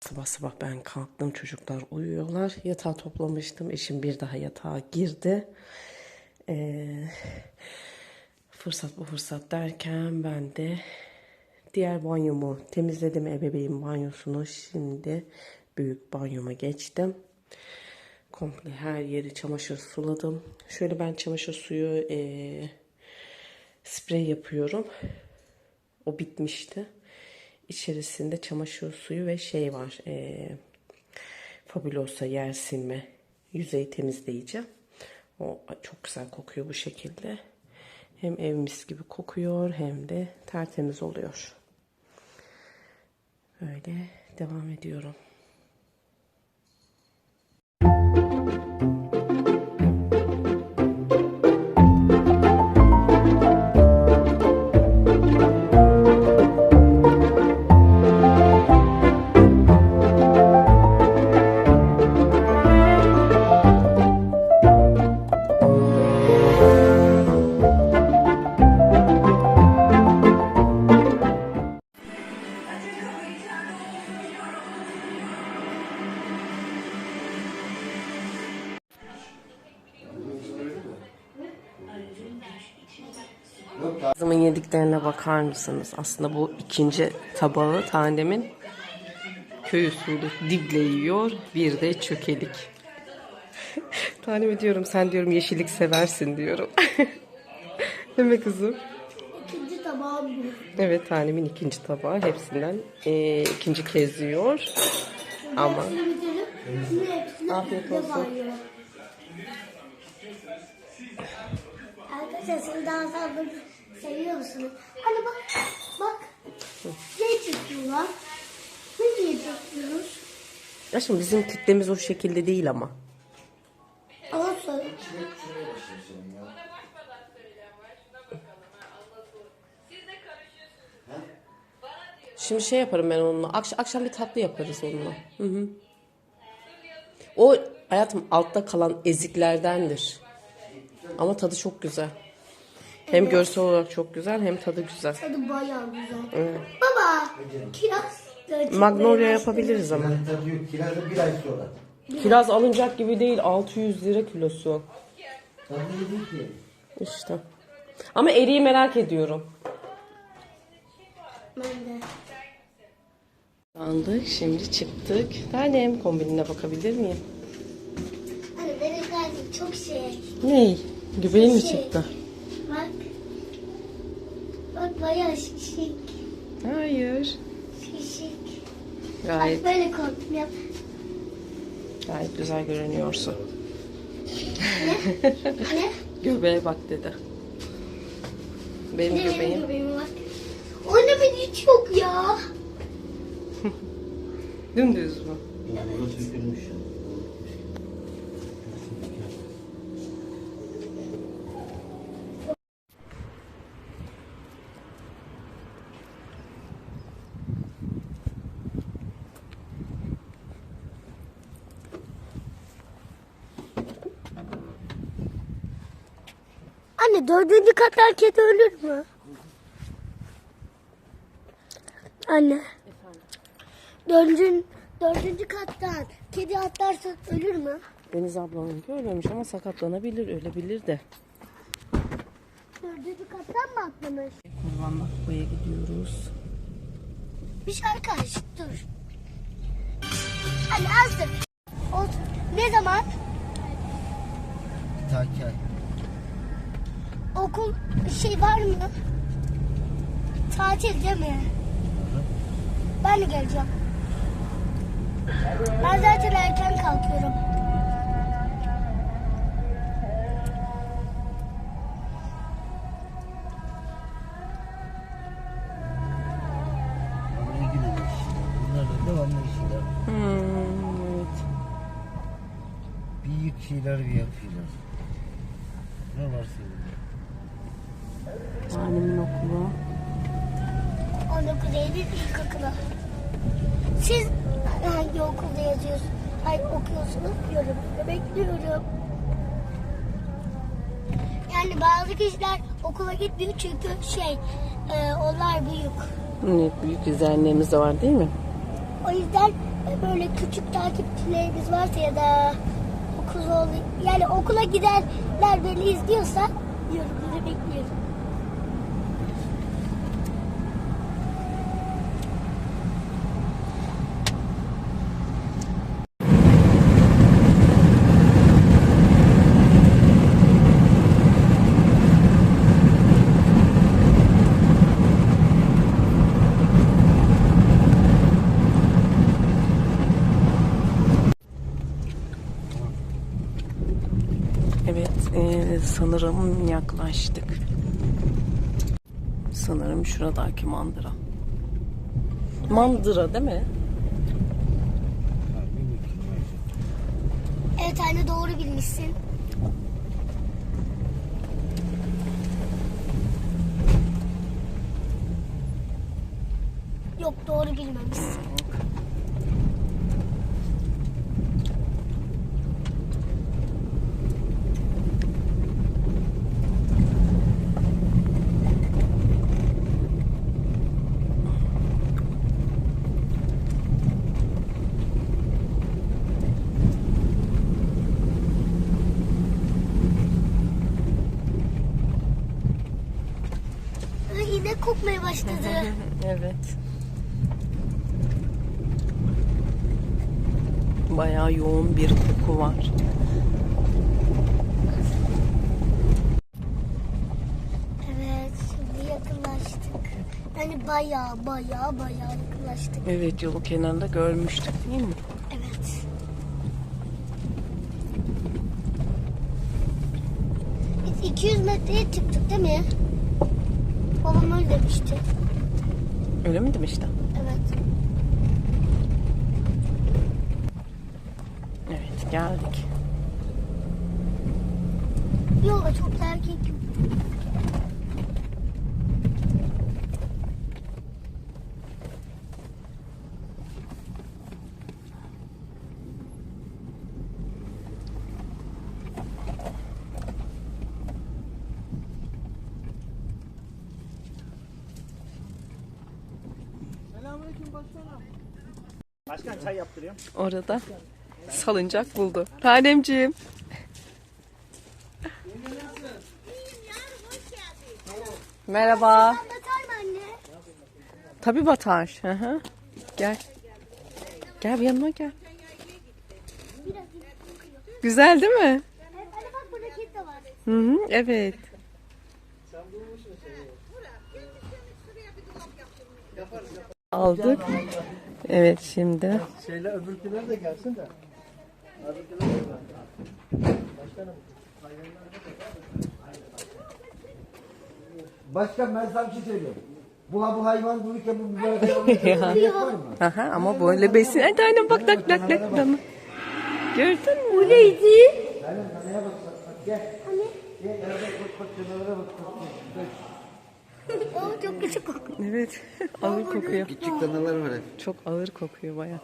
Sabah sabah ben kalktım çocuklar uyuyorlar. Yatağı toplamıştım. Eşim bir daha yatağa girdi. Ee, fırsat bu fırsat derken ben de diğer banyomu temizledim ebeveyn banyosunu. Şimdi büyük banyoma geçtim. Komple her yeri çamaşır suladım. Şöyle ben çamaşır suyu ee, sprey yapıyorum. O bitmişti. İçerisinde çamaşır suyu ve şey var. E, Fabulosa yer silme yüzey temizleyici. O çok güzel kokuyor bu şekilde. Hem ev mis gibi kokuyor hem de tertemiz oluyor. Böyle devam ediyorum. Bakar mısınız? Aslında bu ikinci tabağı tanemin köy usulü dible yiyor. Bir de çökelik. Taneme diyorum sen diyorum yeşillik seversin diyorum. Değil mi kızım? İkinci tabağım bu. Evet tanemin ikinci tabağı hepsinden eee, ikinci kez yiyor. Ama Hepsini bitirip şimdi hepsini Afiyet olsun. Arkadaşlar daha fazla seviyor musunuz? Hani bak, bak. Ne çekiyorlar? Ne diye çekiyoruz? şimdi bizim kitlemiz o şekilde değil ama. Ama sonra Şimdi şey yaparım ben onunla. Akş- akşam bir tatlı yaparız onunla. Hı hı. O hayatım altta kalan eziklerdendir. Ama tadı çok güzel. Hem görsel olarak çok güzel hem tadı güzel. tadı bayağı güzel. Baba, kiraz da Magnolia yapabiliriz ama. Yani tadı yok. Kirazı bir ay sonra. Kiraz alınacak gibi değil 600 lira kilosu. Tadı değil ki. İşte. Ama eriği merak ediyorum. Ben de. Sandık şimdi çıktık. Tanem kombinine bakabilir miyim? Hani benim kalbim çok şey. Ney? Göbeğin mi Şey. çıktı? Bayağı şişik. Hayır. Şişik. Gayet Bak böyle korktum ya. gayet güzel görünüyorsun. Ne? Göbeğe bak dedi. Benim Ne benim göbeğim. göbeğime bak. Anne ben hiç yok ya. Dümdüz mü? Burası dördüncü kattan kedi ölür mü? Anne. Dördüncü, dördüncü kattan kedi atlarsa ölür mü? Deniz ablanın öyleymiş ama sakatlanabilir, ölebilir de. Dördüncü kattan mı atlamış? Kurbanlık kupaya gidiyoruz. Bir şarkı aç dur. Anne az dur. Olsun. Ne zaman? Bir dahaki ay. Okul şey var mı? Tatil değil mi? Ben de geleceğim. Ben zaten erken kalkıyorum. Hmm, evet. Büyük şeyler bir yapıyorlar. Ne varsa burada. Annemin okulu. 19 Eylül ilkokulu. Siz hangi okulda yazıyorsunuz? Hayır okuyorsunuz. Yorumları bekliyorum. Yani bazı kişiler okula gitmiyor çünkü şey e, onlar büyük. Evet, büyük izleyenlerimiz de var değil mi? O yüzden e, böyle küçük takipçilerimiz varsa ya da okul yani okula gidenler beni izliyorsa yorumları bekliyorum. Evet, e, sanırım yaklaştık. Sanırım şuradaki mandıra. Mandıra değil mi? Evet anne doğru bilmişsin. Yok doğru bilmemişsin. Ay, Yine kokmaya başladı. Evet. Bayağı yoğun bir koku var. evet şimdi yakınlaştık. Yani baya baya baya yakınlaştık. Evet, yolu kenarında görmüştük değil mi? Evet. Biz 200 metreye çıktık değil mi? Babam öyle demişti. Öyle mi demişti? Evet. Evet, geldik. Yolda çok erkek yok. Başkan çay yaptırıyorum. Orada salıncak buldu. Tanemciğim. Merhaba. Tabii batar. Hı hı. Gel. Gel bir yanıma gel. Güzel değil mi? Evet, anne bak burada kedi de var. Hı hı, evet. Aldık. Evet şimdi. Şeyle öbürküler de gelsin de. Öbürküler de gelsin. Başkanım. Başkan ben sana bir şey söylüyorum. Bu, bu hayvan dururken bu biber hayvanı var mı? Aha, ama böyle besin. Hadi aynen bak tak tak tak. Tamam. Gördün mü? Bu neydi? Aynen kanaya bak gel. Anne. Gel gel bak bak kenara bak. bak, bak. O çok küçük kokuyor. Evet. ağır kokuyor. Küçük danalar var hep. Çok ağır kokuyor baya.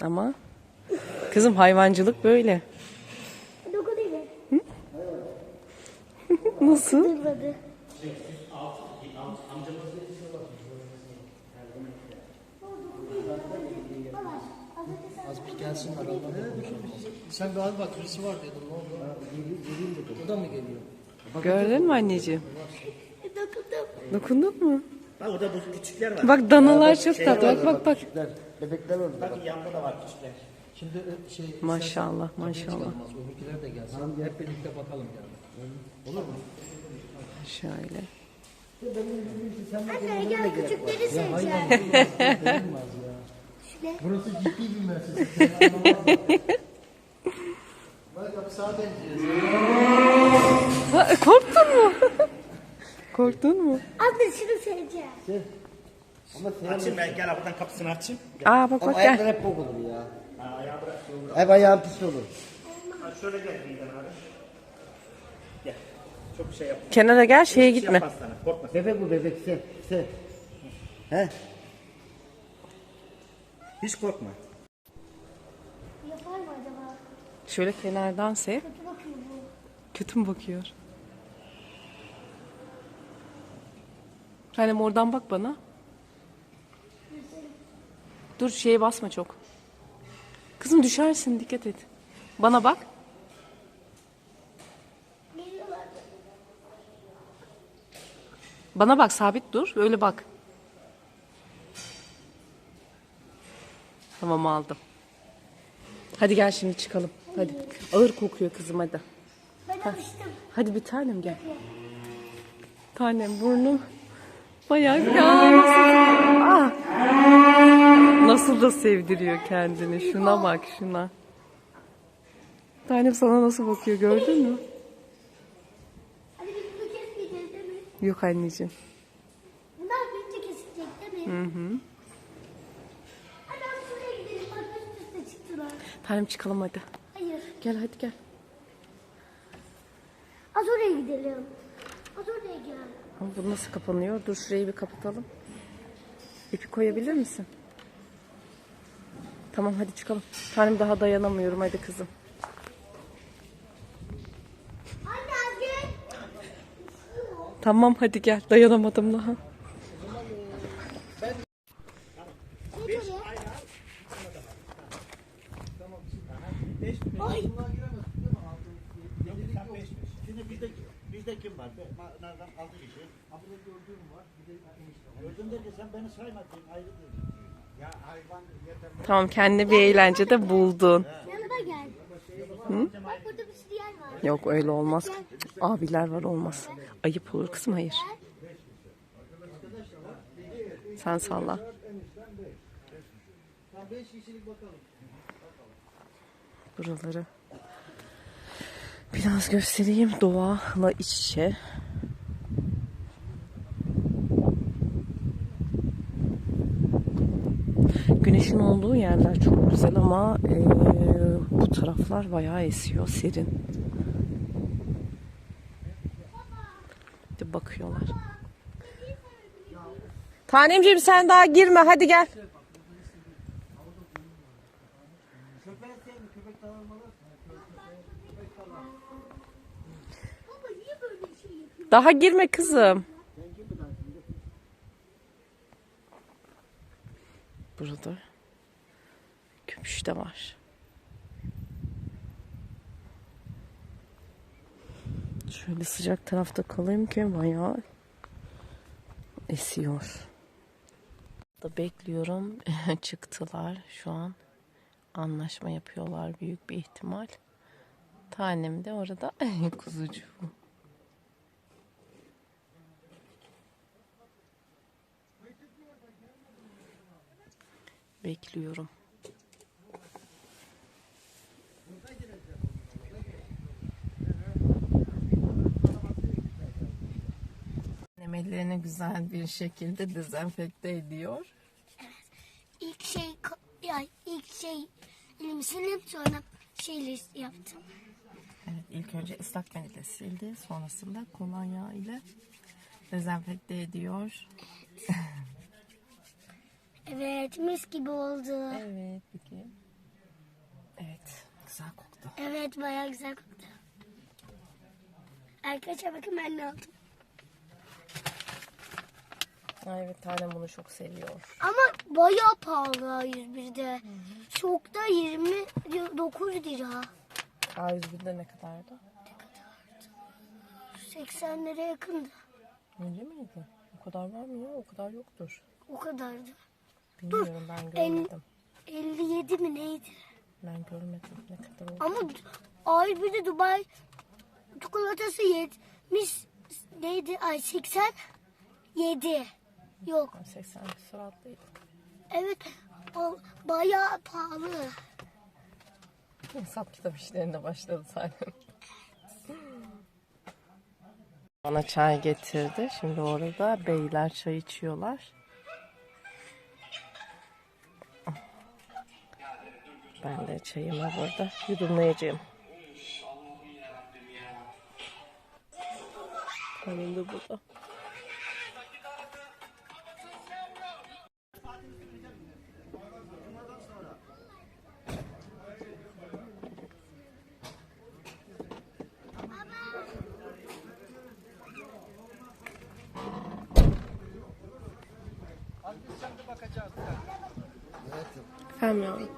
Ama kızım hayvancılık böyle. Doku değil mi? Nasıl? Dırladı. Sen galiba kırısı var dedin. Ne oldu? O da mı geliyor? Gördün mü anneciğim? Dokundum. Dokundun mu? Bak orada bu küçükler var. Bak danalar çok tatlı. Bak bak bak. Küçükler, bebekler orada. Bak yanında da var küçükler. Şimdi e, şey Maşallah maşallah. olmaz. Öbürküler de gelsin. Hep birlikte bakalım yani. Şöyle. Anne gel küçükleri seveceğim. Burası ciddi bir müessese. Bak hapishane diyeceğiz. Ha, korktun mu? Korktun mu? Anne şunu seveceğim. Ama sen Açayım ben gel buradan kapısını açayım. Aa bak ama bak ayaklar gel. hep bok olur ya. Hep ayağın pis olur. Ha, şöyle gel Bilden abi. Gel. Çok şey yap. Kenara gel şeye Şey gitme. yapmaz sana. Korkma. Bebek bu bebek sen. Sen. He? Hiç korkma. Yapar mı acaba? Şöyle kenardan sev. Kötü bakıyor bu. Kötü mü bakıyor? Tanem oradan bak bana. Dur şeye basma çok. Kızım düşersin dikkat et. Bana bak. Bana bak sabit dur. Öyle bak. Tamam aldım. Hadi gel şimdi çıkalım. Hadi. Ağır kokuyor kızım hadi. Ben alıştım. Hadi bir tanem gel. Tanem burnum bayağı. Ah! Nasıl da sevdiriyor kendini. Şuna bak şuna. Tanem sana nasıl bakıyor gördün mü? Yok anneciğim. Bunlar bitince kesilecek değil mi? Hı hı. Tanem çıkalım hadi. Hayır. Gel hadi gel. Az oraya gidelim. Az oraya gel. Ama bu nasıl kapanıyor? Dur şurayı bir kapatalım. İpi koyabilir misin? Tamam hadi çıkalım. Tanem daha dayanamıyorum hadi kızım. Tamam hadi gel dayanamadım daha. Geç oraya. Ay. Şimdi bizde, bizde kim var? Nereden? Altı kişi. Ha burada gördüğüm var. Bir de Gördüm derken sen beni saymadın. Ayrı değil. Ya hayvan yeter. Tamam kendi bir eğlence de buldun. Yanıma gel. Bak burada bir sürü yer var. Yok öyle olmaz. Abiler var olmaz. Ayıp olur kızım hayır. Sen salla. Buraları biraz göstereyim. Doğayla iç içe. Güneşin olduğu yerler çok güzel ama eee, bu taraflar bayağı esiyor, serin. Bir bakıyorlar. Tanemciğim sen daha girme hadi gel. Baba niye böyle bir şey yapıyorsun? Daha girme kızım. Burada köpüş de var. Şöyle sıcak tarafta kalayım ki bayağı esiyor. Da bekliyorum. Çıktılar şu an. Anlaşma yapıyorlar büyük bir ihtimal. Tanem de orada kuzucuğum. Bekliyorum. Annem ellerini güzel bir şekilde dezenfekte ediyor. İlk şey ko- ya ilk şey elimi silip sonra şeyleri yaptım. Evet, ilk önce ıslak mendille sildi. Sonrasında kolonya ile dezenfekte ediyor. Evet mis gibi oldu. Evet, peki. Evet, güzel koktu. Evet bayağı güzel koktu. Arkadaşlar bakın ben ne aldım. Ay, evet, tanem bunu çok seviyor. Ama bayağı pahalı A101'de. Şokta 29 lira. A101'de ne kadardı? 80 lira yakındı. Öyle miydi? O kadar var mı ya? O kadar yoktur. O kadardı. Bilmiyorum ben en- görmedim. 57 mi neydi? Ben görmedim ne kadar oldu. Ama A101'de Dubai çikolatası 70 neydi? Ay 87. Yok. 80 küsur atlıydı. Evet. O bayağı pahalı. Hesap kitap işlerine başladı zaten. Bana çay getirdi. Şimdi orada beyler çay içiyorlar. Ben de çayımı burada yudumlayacağım. Benim de burada. bakacağız. Evet yavrum.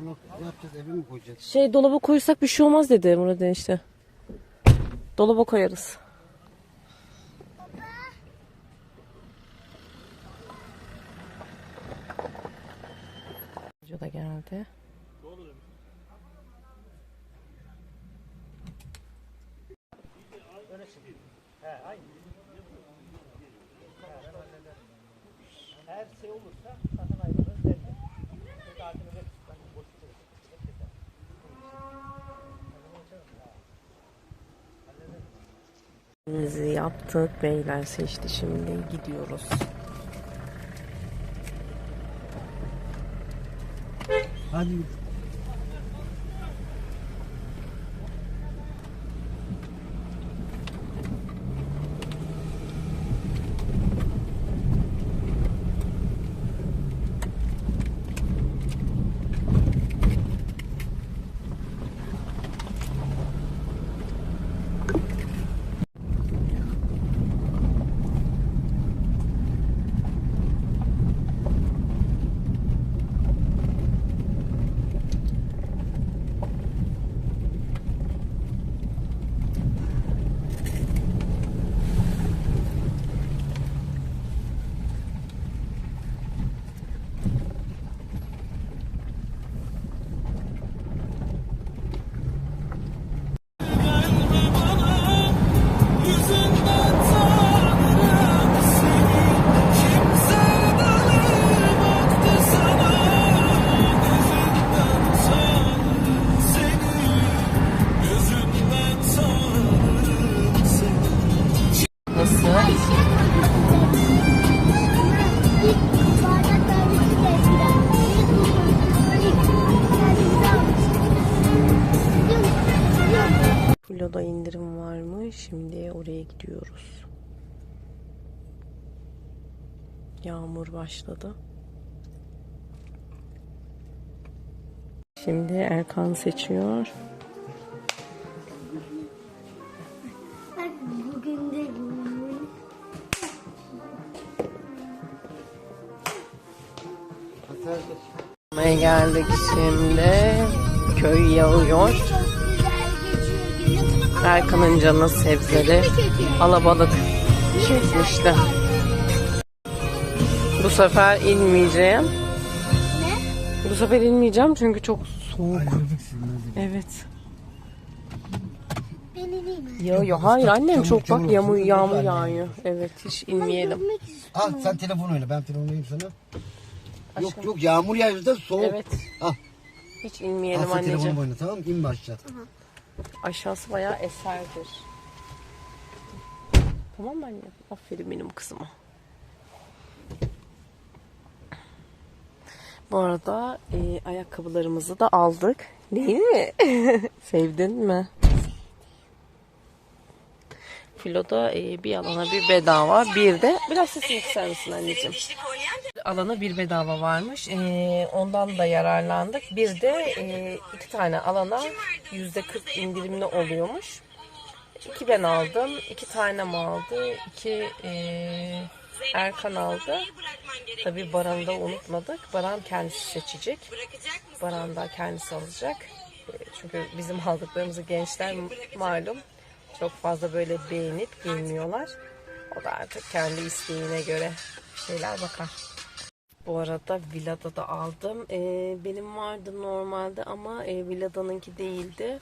Bunu ne yapacağız eve mi koyacağız? Şey dolaba koysak bir şey olmaz dedi Murat enişte. Dolaba koyarız. Hoca da geldi. Her şey olursa Bizi yaptık. Beyler seçti şimdi. Gidiyoruz. Hadi. Yağmur başladı. Şimdi Erkan seçiyor. Bak bugün de Buraya geldik şimdi. Köy yağıyor. çok güzel geçiyor günüm. Erkan'ın canı sebzeli. Alabalık çekmişti. Bu sefer inmeyeceğim. Ne? Bu sefer inmeyeceğim çünkü çok soğuk. Evet. Ben ineyim mi? Yağıyor. Hayır annem çok bak yağmur, yağmur yağıyor. Evet hiç inmeyelim. Görmek istiyorum. Al sen telefon oyna ben telefon oynayayım sana. Yok yok yağmur yağıyor da soğuk. Evet. Al. Hiç Al inmeyelim sen anneciğim. telefonumu oyna tamam mı? İnme aşağı. Aşağısı bayağı eserdir. Tamam mı anne? Aferin benim kızıma. Bu arada e, ayakkabılarımızı da aldık. Değil mi? Sevdin mi? Filo'da e, bir alana bir bedava, bir de biraz sesini kısar mısın anneciğim? Alana bir bedava varmış. E, ondan da yararlandık. Bir de e, iki tane alana yüzde 40 indirimli oluyormuş. İki ben aldım. iki tane mi aldı? İki e, Erkan aldı. Tabii Baran'ı da unutmadık. Baran kendisi seçecek. Baran da kendisi alacak. E, Çünkü bizim aldıklarımızı gençler malum çok fazla böyle beğenip giymiyorlar. O da artık kendi isteğine göre şeyler bakar. Bu arada Vila'da da aldım. Ee, benim vardı normalde ama e, Vila'danınki değildi.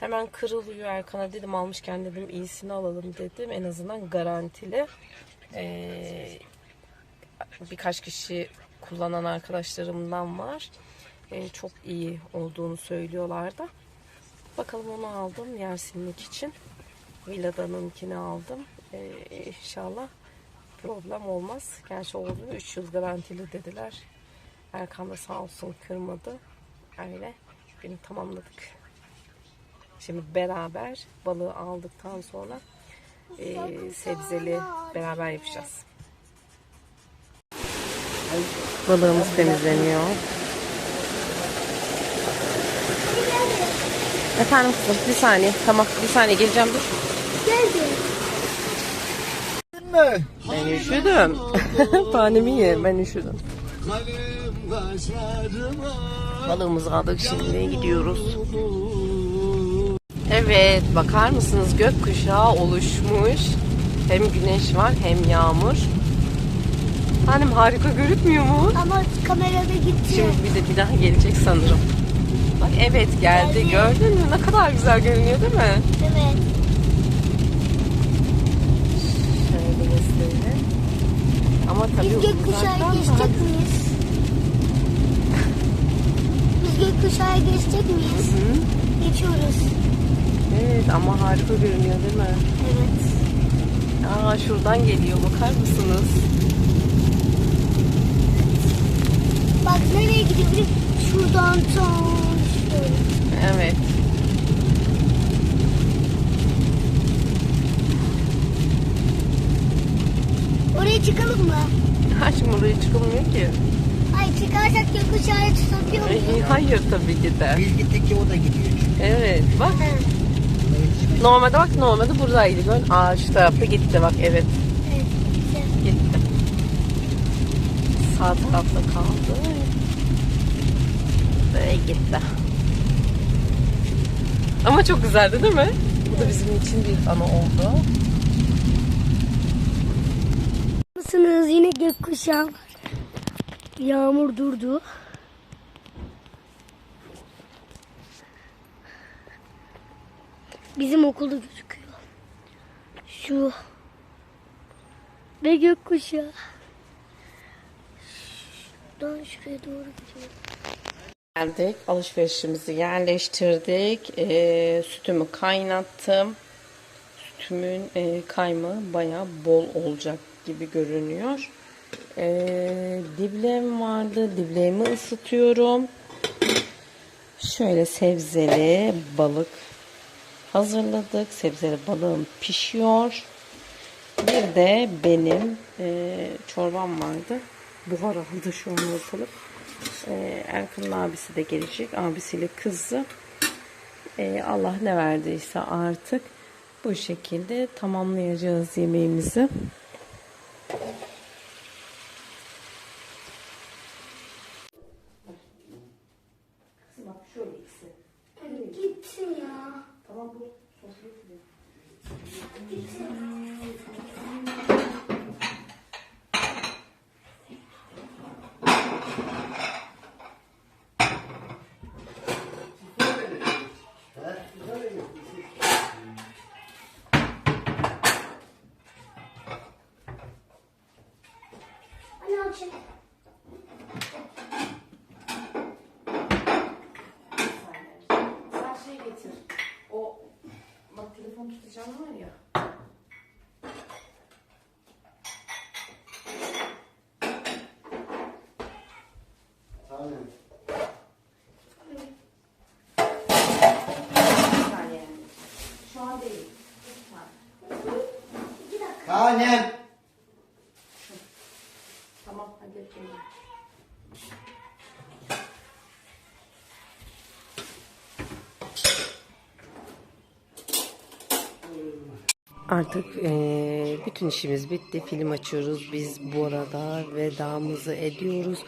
Hemen kırılıyor Erkan'a dedim almışken dedim iyisini alalım dedim. En azından garantili. Ee, birkaç kişi kullanan arkadaşlarımdan var. Ee, çok iyi olduğunu söylüyorlardı. Bakalım onu aldım Yasinlik için. Villada'nınkini aldım. Ee, inşallah problem olmaz. Gerçi oldu. 3 yıl garantili dediler. Erkan da sağ olsun kırmadı. Öyle. Günü tamamladık. Şimdi beraber balığı aldıktan sonra e, sebzeli beraber yapacağız. Balığımız temizleniyor. Efendim kızım bir saniye. Tamam bir saniye geleceğim dur. Geldi. mi? Ben üşüdüm. Tanemi ye ben üşüdüm. Balığımızı aldık şimdi gidiyoruz. Evet bakar mısınız gökkuşağı oluşmuş. Hem güneş var hem yağmur. Hanım harika görünmüyor mu? Ama kamerada gitti. Şimdi bir de bir daha gelecek sanırım. Bak evet geldi Geldi. gördün mü? Ne kadar güzel görünüyor değil mi? Evet. Şöyle gösterelim. Ama tabii Biz gökkuşağı geçecek daha- miyiz? Biz gökkuşağı geçecek miyiz? Hı. Geçiyoruz. Evet ama harika görünüyor değil mi? Evet. Aa şuradan geliyor bakar mısınız? Bak nereye musun? Şuradan tam şöyle. Evet. Oraya çıkalım mı? Ha şimdi oraya çıkılmıyor ki. Ay çıkarsak gökkuşağı tutabiliyor muyuz? Ay, Hayır tabii ki de. Biz gittikçe o da gidiyor. Evet bak. Normalde bak normalde buradaydı. Aa şu tarafta gitti bak evet Evet. gitti. Sağ tarafta kaldı. Ve gitti. Ama çok güzeldi değil mi? Bu da bizim için bir ana oldu. Mısınız? Yine gökkuşağı var. Yağmur durdu. Bizim okulda gözüküyor. Şu. Ve gökkuşağı. Şuradan şuraya doğru gidiyor. Geldik, alışverişimizi yerleştirdik. Ee, sütümü kaynattım. Sütümün e, kaymağı bayağı bol olacak gibi görünüyor. Ee, dibleğim vardı. Dibleğimi ısıtıyorum. Şöyle sebzeli balık hazırladık. Sebzeli balığım pişiyor. Bir de benim e, çorbam vardı. Buhar aldı şu an ortalık. E, Erkan'ın abisi de gelecek. Abisiyle kızı. E, Allah ne verdiyse artık bu şekilde tamamlayacağız yemeğimizi. Bak şöyle ikisi. Gitsin ya. Tamam bu soslu Anne al şunu. Sen şey getir. O bak telefon tutacağım var ya. Bir saniye. Şu an değil. Tanem. Tamam hadi yapayım. Artık eee, bütün işimiz bitti. Film açıyoruz. Biz bu arada vedamızı ediyoruz.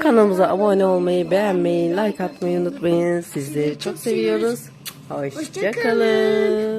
Kanalımıza abone olmayı, beğenmeyi, like atmayı unutmayın. Sizleri çok seviyoruz. Hoşçakalın.